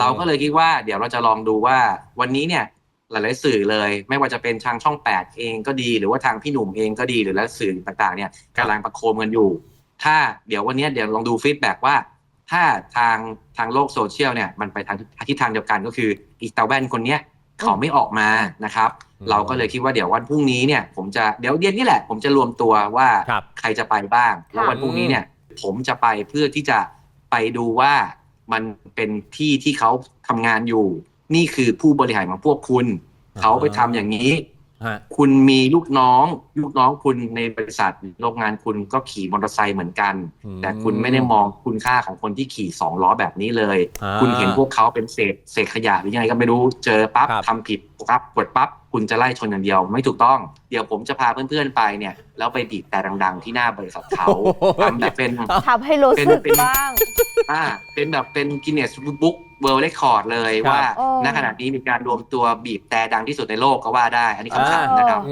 เราก็เลยคิดว่าเดี๋ยวเราจะลองดูว่าวันนี้เนี่ยหลาย ๆ สื่อเลย ไม่ว่าจะเป็นทางช่อง 8 เองก็ดี หรือว่าทางพี่หนุ่มเองก็ดีหรือและสื่อต่าง ๆ เนี่ยกำลังประโคมกันอยู่ ถ้าเดี๋ยววันนี้เดี๋ยวลองดูฟีดแบ็กว่า ถ้าทางทางโลกโซเชียลเนี่ยมันไปทางทิศทางเดียวกันก็คืออีตาแว่นคนเนี้ยเขาไม่ออกมานะครับอืมเราก็เลยคิดว่าเดี๋ยววันพรุ่งนี้เนี่ยผมจะเดี๋ยวเย็นนี่แหละ ผมจะรวมตัวว่าครับใครจะไปบ้าง แล้ววันพรุ่งนี้เนี่ยผมจะไปเพื่อที่จะไปดูว่า มันเป็นที่ที่เขาทำงานอยู่ นี่คือผู้บริหารของพวกคุณอ่าเขาไปทำอย่างนี้ฮะคุณมีลูกน้อง ลูกน้องคุณในบริษัทโรงงานคุณก็ขี่มอเตอร์ไซค์เหมือนกันอืมแต่คุณไม่ได้มองคุณค่าของคนที่ขี่สองล้อแบบนี้เลยอ่าคุณเห็นพวกเขาเป็นเศษเศษขยะหรือยังไงก็ไม่รู้เจอปั๊บครับทำผิดปั๊บกดปั๊บ คุณจะไล่ชนอย่างเดียวไม่ถูกต้อง เดี๋ยวผมจะพาเพื่อนๆไปเนี่ยแล้วไปบีบแต่ดัง ๆ ที่หน้าบริษัทเขาทำแบบเป็นทำให้รู้สึกเป็นบ้างอ่าเป็นแบบเป็นกินเนสบุ๊กเวิลด์เรคคอร์ดเลยครับว่าโอ้ณขณะนี้มีการรวมตัวบีบแต่ดังที่สุดในโลกก็ว่าได้ อันนี้คำถามนะครับ